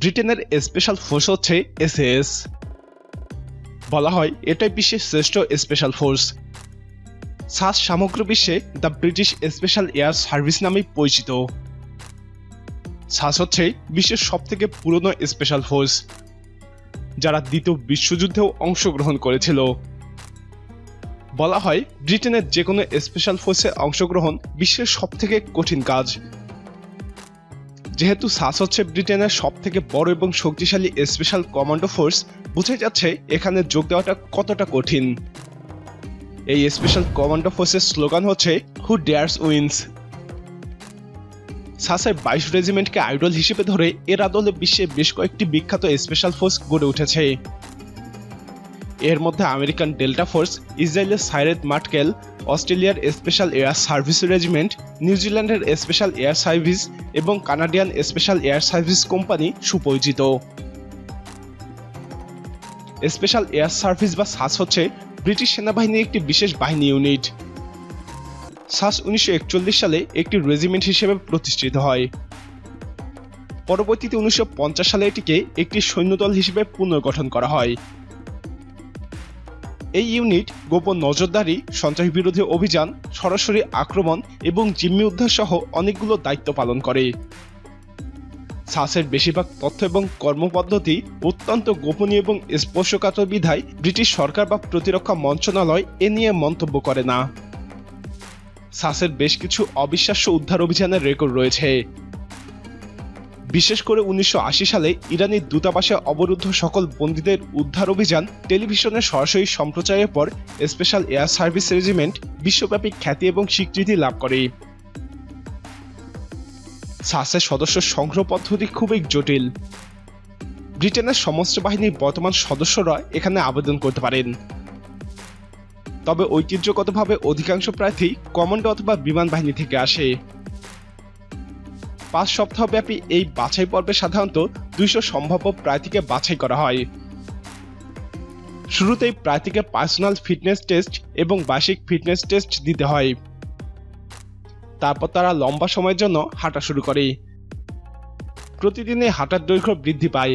ব্রিটেনের special force হচ্ছে SS বলা হয়, এটাই বিশ্বের শ্রেষ্ঠ স্পেশাল ফোর্স। সাস সমগ্র বিশ্বে the British Special Air Service নামেই পরিচিত। সাস হচ্ছে বিশ্বের সবথেকে পুরনো স্পেশাল ফোর্স, যারা দ্বিতীয় বিশ্বযুদ্ধেও অংশগ্রহণ করেছিল। বলা হয়, ব্রিটেনের যে কোনো স্পেশাল ফোর্সে অংশগ্রহণ বিশ্বের সবথেকে কঠিন কাজ। যেহেতু সাস হচ্ছে ব্রিটেনের সব থেকে বড় এবং শক্তিশালী স্পেশাল কমান্ডো ফোর্স বুঝে যাচ্ছে এখানে যোগ দেওয়াটা কতটা কঠিন। এই স্পেশাল কমান্ডো ফোর্সের স্লোগান হচ্ছে হু ডেয়ার্স উইন্স সাসের বাইশ রেজিমেন্টকে আইডল হিসেবে ধরে এর আদলে বিশ্বে বেশ কয়েকটি বিখ্যাত স্পেশাল ফোর্স গড়ে উঠেছে। এর মধ্যে আমেরিকান ডেল্টা ফোর্স, ইসরায়েলের সাইরেদ মাটকেল অস্ট্রেলিয়ার স্পেশাল এয়ার সার্ভিস রেজিমেন্ট নিউজিল্যান্ডের স্পেশাল এয়ার সার্ভিস এবং Canadian Special Air Service company সুপরিচিত। স্পেশাল এয়ার সার্ভিস বা সাস হচ্ছে ব্রিটিশ সেনাবাহিনীর একটি বিশেষ বাহিনী ইউনিট। সাস উনিশশো একচল্লিশ সালে একটি রেজিমেন্ট হিসেবে প্রতিষ্ঠিত হয়। পরবর্তীতে উনিশশো পঞ্চাশ সালে এটিকে একটি সৈন্যদল হিসেবে পুনর্গঠন করা হয়। এই ইউনিট গোপন নজরদারি সন্ত্রাস বিরোধী অভিযান, সরাসরি আক্রমণ এবং জিম্মি উদ্ধার সহ অনেকগুলো দায়িত্ব পালন করে। সাসের বেশিরভাগ তথ্য এবং কর্মপদ্ধতি অত্যন্ত গোপনীয় এবং স্পর্শকাতর বিধায় ব্রিটিশ সরকার বা প্রতিরক্ষা মন্ত্রণালয় এ নিয়ে মন্তব্য করে না। সাসের বেশ কিছু অবিশ্বাস্য উদ্ধার অভিযানের রেকর্ড রয়েছে। বিশেষ করে উনিশশো আশি সালে ইরানি দূতাবাসে অবরুদ্ধ সকল বন্দীদের উদ্ধার অভিযান টেলিভিশনে সরাসরি সম্প্রচারের পর স্পেশাল এয়ার সার্ভিস রেজিমেন্ট বিশ্বব্যাপী খ্যাতি এবং স্বীকৃতি লাভ করে। সাসের সদস্য সংগ্রহ পদ্ধতি খুবই জটিল। ব্রিটেনের সমস্ত বাহিনীর বর্তমান সদস্যরা এখানে আবেদন করতে পারেন। তবে ঐতিহ্যগতভাবে অধিকাংশ প্রার্থী কমান্ডো অথবা বিমান বাহিনী থেকে আসে। পাঁচ সপ্তাহব্যাপী এই বাছাই পর্বে সাধারণত দুইশো সম্ভাব্য প্রার্থীকে বাছাই করা হয়। শুরুতেই প্রার্থীকে পার্সোনাল ফিটনেস টেস্ট এবং বার্ষিক ফিটনেস টেস্ট দিতে হয়। তারপর তারা লম্বা সময়ের জন্য হাঁটা শুরু করে। প্রতিদিনে হাঁটার দৈর্ঘ্য বৃদ্ধি পায়।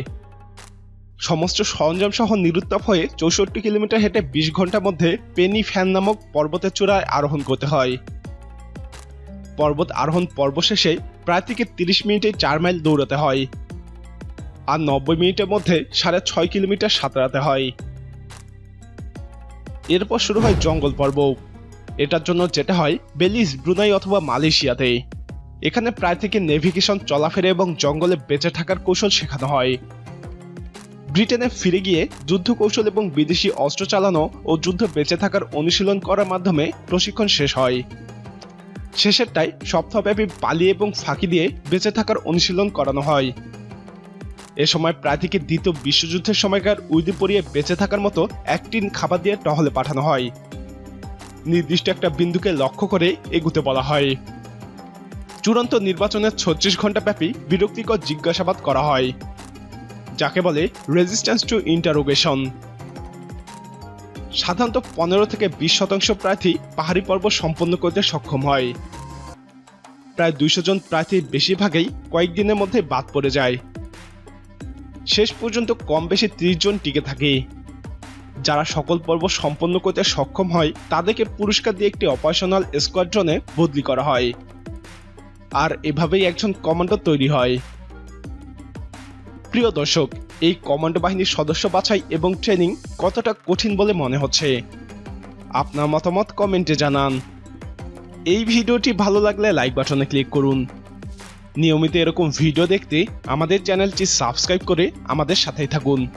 সমস্ত সরঞ্জাম সহ নিরুত্তাপ হয়ে চৌষট্টি কিলোমিটার হেঁটে বিশ ঘণ্টার মধ্যে পেনি ফ্যান নামক পর্বতের চূড়ায় আরোহণ করতে হয়। পর্বত আরোহণ পর্ব শেষে প্রার্থীকে তিরিশ মিনিটে চার মাইল দৌড়াতে হয় আর নব্বই মিনিটের মধ্যে সাড়ে ছয় কিলোমিটার সাঁতরাতে হয়। এরপর শুরু হয় জঙ্গল পর্ব। এটার জন্য যেটা হয় বেলিজ, ব্রুনাই অথবা মালয়েশিয়াতে। এখানে প্রায় থেকে নেভিগেশন, চলাফেরা এবং জঙ্গলে বেঁচে থাকার কৌশল শেখানো হয়। ব্রিটেনে ফিরে গিয়ে যুদ্ধ কৌশল এবং বিদেশি অস্ত্র চালানো ও যুদ্ধ বেঁচে থাকার অনুশীলন করার মাধ্যমে প্রশিক্ষণ শেষ হয়। শেষেরটাই সপ্তাহব্যাপী পালিয়ে এবং ফাঁকি দিয়ে বেঁচে থাকার অনুশীলন করানো হয়। এ সময় প্রার্থীকে দ্বিতীয় বিশ্বযুদ্ধের সময়কার উইদি পরিয়ে বেঁচে থাকার মতো একটিন খাবার দিয়ে টহলে পাঠানো হয়। নির্দিষ্ট একটা বিন্দুকে লক্ষ্য করে এগুতে বলা হয়। চূড়ান্ত নির্বাচনের ছত্রিশ ঘণ্টা ব্যাপী বিরক্তিকর জিজ্ঞাসাবাদ করা হয়, যাকে বলে রেজিস্ট্যান্স টু ইন্টারোগেশন সাধারণত পনেরো থেকে বিশ শতাংশ প্রার্থী পাহাড়ি পর্ব সম্পন্ন করতে সক্ষম হয়। প্রায় দুইশো জন প্রার্থীর বেশিরভাগই কয়েকদিনের মধ্যে বাদ পড়ে যায়। শেষ পর্যন্ত কম বেশি ত্রিশ জন টিকে থাকে। যারা সকল পর্ব সম্পন্ন করতে সক্ষম হয়, তাদেরকে পুরস্কার দিয়ে একটি অপারেশনাল স্কোয়াড্রনে বদলি করা হয়। আর এভাবেই একজন কমান্ডার তৈরি হয়। প্রিয় দর্শক এই কমান্ডো বাহিনীর সদস্য বাছাই এবং ট্রেনিং কতটা কঠিন বলে মনে হচ্ছে? আপনার মতামত কমেন্টে জানান। এই ভিডিওটি ভালো লাগলে লাইক বাটনে ক্লিক করুন। নিয়মিত এরকম ভিডিও দেখতে আমাদের চ্যানেলটি সাবস্ক্রাইব করে আমাদের সাথেই থাকুন।